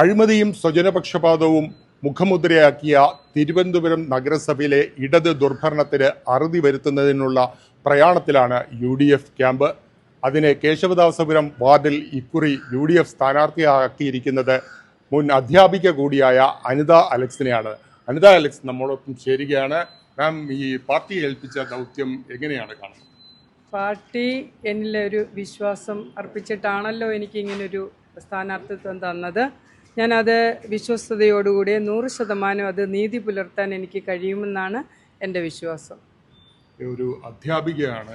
അഴിമതിയും സ്വജനപക്ഷപാതവും മുഖമുദ്രയാക്കിയ തിരുവനന്തപുരം നഗരസഭയിലെ ഇടത് ദുർഭരണത്തിന് അറുതി വരുത്തുന്നതിനുള്ള പ്രയാണത്തിലാണ് യു ഡി എഫ് ക്യാമ്പ്. അതിനെ കേശവദാസപുരം വാർഡിൽ ഇക്കുറി യു ഡി എഫ് സ്ഥാനാർത്ഥിയാക്കിയിരിക്കുന്നത് മുൻ അധ്യാപിക കൂടിയായ അനിത അലക്സിനെയാണ്. അനിത അലക്സ് നമ്മളോടൊപ്പം ചേരുകയാണ്. മാം ഈ പാർട്ടി ഏൽപ്പിച്ച ദൗത്യം എങ്ങനെയാണ് കാണുന്നത്? പാർട്ടി എന്നിലൊരു വിശ്വാസം അർപ്പിച്ചിട്ടാണല്ലോ എനിക്ക് ഇങ്ങനൊരു സ്ഥാനാർത്ഥിത്വം തന്നത്. ഞാനത് വിശ്വസ്തയോടുകൂടി നൂറ് ശതമാനം അത് നീതി പുലർത്താൻ എനിക്ക് കഴിയുമെന്നാണ് എന്റെ വിശ്വാസം. ഒരു അധ്യാപികയാണ്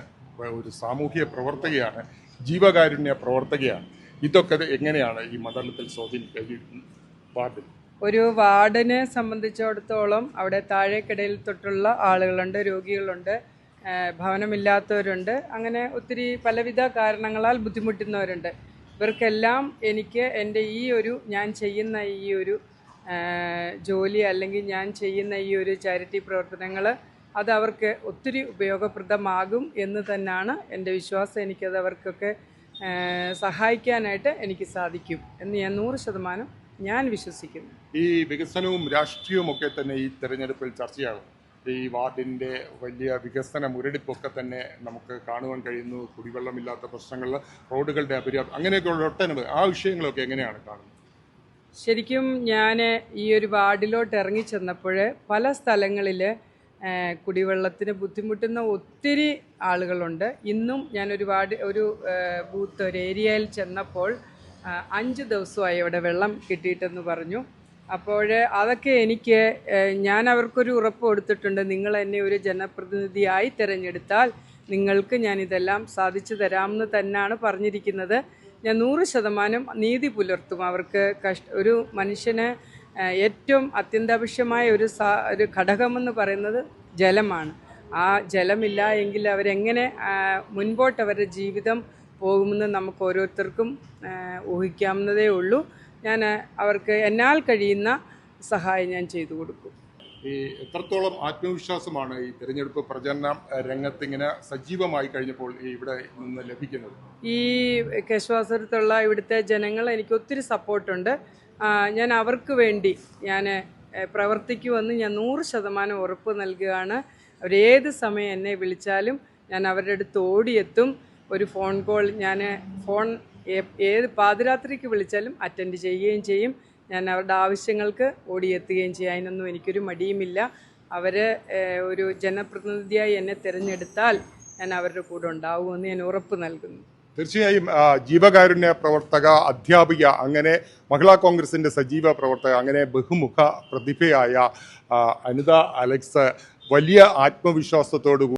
ഒരു സാമൂഹ്യ പ്രവർത്തകയാണ് ജീവകാരുണ്യ പ്രവർത്തകയാണ്. ഇതൊക്കെ എങ്ങനെയാണ് ഈ മണ്ഡലത്തിൽ സ്വാധീനിക്കുക ഒരു വാർഡിനെ സംബന്ധിച്ചിടത്തോളം അവിടെ താഴേക്കിടയിൽ തൊട്ടുള്ള ആളുകളുണ്ട് രോഗികളുണ്ട് ഭവനമില്ലാത്തവരുണ്ട് അങ്ങനെ ഒത്തിരി പലവിധ കാരണങ്ങളാൽ ബുദ്ധിമുട്ടുന്നവരുണ്ട്. ഇവർക്കെല്ലാം എനിക്ക് എന്റെ ഈ ഒരു ഞാൻ ചെയ്യുന്ന ഈ ഒരു ജോലി അല്ലെങ്കിൽ ഞാൻ ചെയ്യുന്ന ഈ ഒരു ചാരിറ്റി പ്രവർത്തനങ്ങൾ അത് അവർക്ക് ഒത്തിരി ഉപയോഗപ്രദമാകും എന്ന് തന്നെയാണ് എന്റെ വിശ്വാസം. എനിക്കത് അവർക്കൊക്കെ സഹായിക്കാനായിട്ട് എനിക്ക് സാധിക്കും എന്ന് ഞാൻ നൂറ് ശതമാനം ഞാൻ വിശ്വസിക്കുന്നു. ഈ വികസനവും രാഷ്ട്രീയവും ഒക്കെ തന്നെ ഈ തെരഞ്ഞെടുപ്പിൽ ചർച്ചയാകും. ഈ വാർഡിന്റെ വലിയ വികസന മുരടിപ്പൊക്കെ തന്നെ നമുക്ക് കാണുവാൻ കഴിയുന്നു. കുടിവെള്ളമില്ലാത്ത പ്രശ്നങ്ങൾ റോഡുകളുടെ അപര്യാപ്തം അങ്ങനെയൊക്കെയുള്ള ഒട്ടനവധി. ആ വിഷയങ്ങളൊക്കെ എങ്ങനെയാണ് കാണുന്നത്? ശരിക്കും ഞാൻ ഈ ഒരു വാർഡിലോട്ട് ഇറങ്ങി ചെന്നപ്പോൾ പല സ്ഥലങ്ങളിൽ കുടിവെള്ളത്തിന് ബുദ്ധിമുട്ടുന്ന ഒത്തിരി ആളുകളുണ്ട്. ഇന്നും ഞാനൊരു വാർഡ് ഒരു ബൂത്ത് ഒരു ഏരിയയിൽ ചെന്നപ്പോൾ അഞ്ച് ദിവസമായി അവിടെ വെള്ളം കിട്ടിയിട്ടെന്ന് പറഞ്ഞു. അപ്പോൾ അതൊക്കെ എനിക്ക് ഞാൻ അവർക്കൊരു ഉറപ്പ് കൊടുത്തിട്ടുണ്ട്. നിങ്ങൾ എന്നെ ഒരു ജനപ്രതിനിധിയായി തിരഞ്ഞെടുത്താൽ നിങ്ങൾക്ക് ഞാൻ ഇതെല്ലാം സാധിച്ചു തരാമെന്ന് തന്നെയാണ് പറഞ്ഞിരിക്കുന്നത്. ഞാൻ നൂറ് ശതമാനം നീതി പുലർത്തും. അവർക്ക് കഷ്ട ഒരു മനുഷ്യന് ഏറ്റവും അത്യന്താപേക്ഷമായ ഒരു സാ ഒരു ഘടകമെന്ന് പറയുന്നത് ജലമാണ്. ആ ജലമില്ല എങ്കിൽ അവരെങ്ങനെ മുൻപോട്ട് അവരുടെ ജീവിതം പോകുമെന്ന് നമുക്ക് ഓരോരുത്തർക്കും ഊഹിക്കാവുന്നതേ ഉള്ളൂ. ഞാൻ അവർക്ക് എന്നാൽ കഴിയുന്ന സഹായം ഞാൻ ചെയ്തു കൊടുക്കും. ഈ എത്രത്തോളം ആത്മവിശ്വാസമാണ് ഈ തിരഞ്ഞെടുപ്പ് പ്രചരണ രംഗത്ത് ഇങ്ങനെ സജീവമായി കഴിഞ്ഞപ്പോൾ ഇവിടെ നിന്ന് ലഭിക്കുന്നത്? ഈ കേശവാസുരത്തുള്ള ഇവിടുത്തെ ജനങ്ങൾ എനിക്ക് ഒത്തിരി സപ്പോർട്ടുണ്ട്. ഞാൻ അവർക്ക് വേണ്ടി ഞാൻ പ്രവർത്തിക്കുമെന്ന് ഞാൻ നൂറ് ശതമാനം ഉറപ്പ് നൽകുകയാണ്. അവരേത് സമയം എന്നെ വിളിച്ചാലും ഞാൻ അവരുടെ അടുത്ത് ഓടിയെത്തും. ഒരു ഫോൺ കോൾ ഞാൻ ഫോൺ ഏത് പാതിരാത്രിക്ക് വിളിച്ചാലും അറ്റൻഡ് ചെയ്യുകയും ചെയ്യും. ഞാൻ അവരുടെ ആവശ്യങ്ങൾക്ക് ഓടിയെത്തുകയും ചെയ്യും. അതിനൊന്നും എനിക്കൊരു മടിയുമില്ല. അവർ ഒരു ജനപ്രതിനിധിയായി എന്നെ തിരഞ്ഞെടുത്താൽ ഞാൻ അവരുടെ കൂടെ ഉണ്ടാവുമെന്ന് ഞാൻ ഉറപ്പ് നൽകുന്നു. തീർച്ചയായും ജീവകാരുണ്യ പ്രവർത്തക അധ്യാപിക അങ്ങനെ മഹിളാ കോൺഗ്രസിന്റെ സജീവ പ്രവർത്തക അങ്ങനെ ബഹുമുഖ പ്രതിഭയായ അനിത അലക്സ് വലിയ ആത്മവിശ്വാസത്തോടു